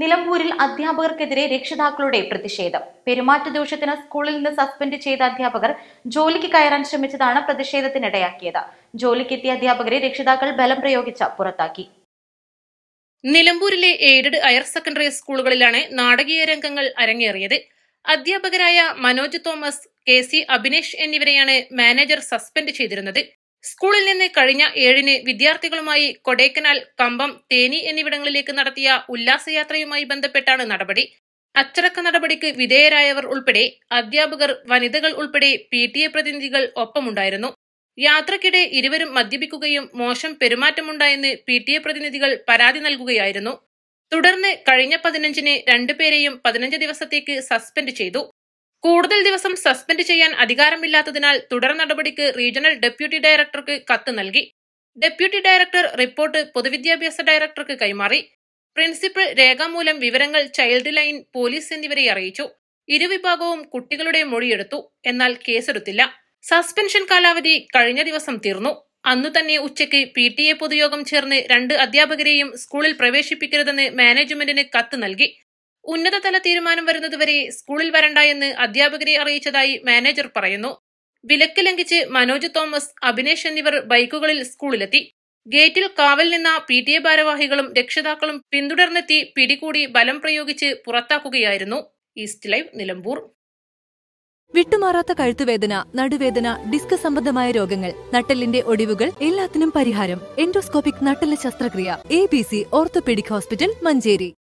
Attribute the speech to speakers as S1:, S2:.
S1: നിലമ്പൂരിൽ അധ്യാപകർക്കെതിരെ രക്ഷിതാക്കളുടെ പ്രതിഷേധം. പെരുമാറ്റദോഷത്തിന് സ്കൂളിൽ നിന്ന് സസ്പെൻഡ് ചെയ്ത അധ്യാപകർ ജോലിക്ക് കയറാൻ ശ്രമിച്ചതാണ് പ്രതിഷേധത്തിനിടയാക്കിയത്. ജോലിക്കെത്തിയ അധ്യാപകരെ രക്ഷിതാക്കൾ ബലം പ്രയോഗിച്ച് പുറത്താക്കി.
S2: നിലമ്പൂരിലെ എയ്ഡഡ് ഹയർ സെക്കൻഡറി സ്കൂളുകളിലാണ് നാടകീയ രംഗങ്ങൾ അരങ്ങേറിയത്. അധ്യാപകരായ മനോജ് തോമസ് കെ സി അഭിനേഷ് എന്നിവരെയാണ് മാനേജർ സസ്പെൻഡ് ചെയ്തിരുന്നത്. സ്കൂളിൽ നിന്ന് കഴിഞ്ഞ ഏഴിന് വിദ്യാർത്ഥികളുമായി കൊടൈക്കനാൽ കമ്പം തേനി എന്നിവിടങ്ങളിലേക്ക് നടത്തിയ ഉല്ലാസയാത്രയുമായി ബന്ധപ്പെട്ടാണ് നടപടി. അച്ചടക്ക നടപടിക്ക് വിധേയരായവർ ഉൾപ്പെടെ അധ്യാപകർ വനിതകൾ ഉൾപ്പെടെ പി ടി എ പ്രതിനിധികൾ ഒപ്പമുണ്ടായിരുന്നു. യാത്രക്കിടെ ഇരുവരും മദ്യപിക്കുകയും മോശം പെരുമാറ്റമുണ്ടായെന്ന് പി ടി എ പ്രതിനിധികൾ പരാതി നൽകുകയായിരുന്നു. തുടർന്ന് കഴിഞ്ഞ പതിനഞ്ചിന് രണ്ടുപേരെയും പതിനഞ്ച് ദിവസത്തേക്ക് സസ്പെൻഡ് ചെയ്തു. കൂടുതൽ ദിവസം സസ്പെൻഡ് ചെയ്യാൻ അധികാരമില്ലാത്തതിനാൽ തുടർ നടപടിക്ക് റീജിയണൽ ഡെപ്യൂട്ടി ഡയറക്ടർക്ക് കത്ത് നൽകി. ഡെപ്യൂട്ടി ഡയറക്ടർ റിപ്പോർട്ട് പൊതുവിദ്യാഭ്യാസ ഡയറക്ടർക്ക് കൈമാറി. പ്രിൻസിപ്പൽ രേഖാമൂലം വിവരങ്ങൾ ചൈൽഡ് ലൈൻ പോലീസ് എന്നിവരെ അറിയിച്ചു. ഇരുവിഭാഗവും കുട്ടികളുടെ മൊഴിയെടുത്തു. എന്നാൽ കേസെടുത്തില്ല. സസ്പെൻഷൻ കാലാവധി കഴിഞ്ഞ ദിവസം തീർന്നു. അന്നു തന്നെ ഉച്ചയ്ക്ക് പി ടി എ പൊതുയോഗം ചേർന്ന് രണ്ട് അധ്യാപകരെയും സ്കൂളിൽ പ്രവേശിപ്പിക്കരുതെന്ന് മാനേജ്മെന്റിന് കത്ത് നൽകി. ഉന്നതതല തീരുമാനം വരുന്നതുവരെ സ്കൂളിൽ വരണ്ട എന്ന് അധ്യാപകരെ അറിയിച്ചതായി മാനേജർ പറയുന്നു. വിലക്ക് ലംഘിച്ച് മനോജ് തോമസ് അഭിനേഷ് എന്നിവർ ബൈക്കുകളിൽ സ്കൂളിലെത്തി. ഗേറ്റിൽ കാവൽ നിന്ന പി ടി എ ഭാരവാഹികളും രക്ഷിതാക്കളും പിന്തുടർന്നെത്തി പിടികൂടി ബലം പ്രയോഗിച്ച് പുറത്താക്കുകയായിരുന്നു. East live Nilambur.
S3: വിട്ടുമാറാത്ത കഴുത്തുവേദന നടുവേദന ഡിസ്ക് സംബന്ധമായ രോഗങ്ങൾ നട്ടലിന്റെ ഒടിവുകൾ എല്ലാത്തിനും പരിഹാരം. എൻഡോസ്കോപ്പിക് നട്ടെല്ല് ശസ്ത്രക്രിയ. A B C orthopaedic hospital Manjeri.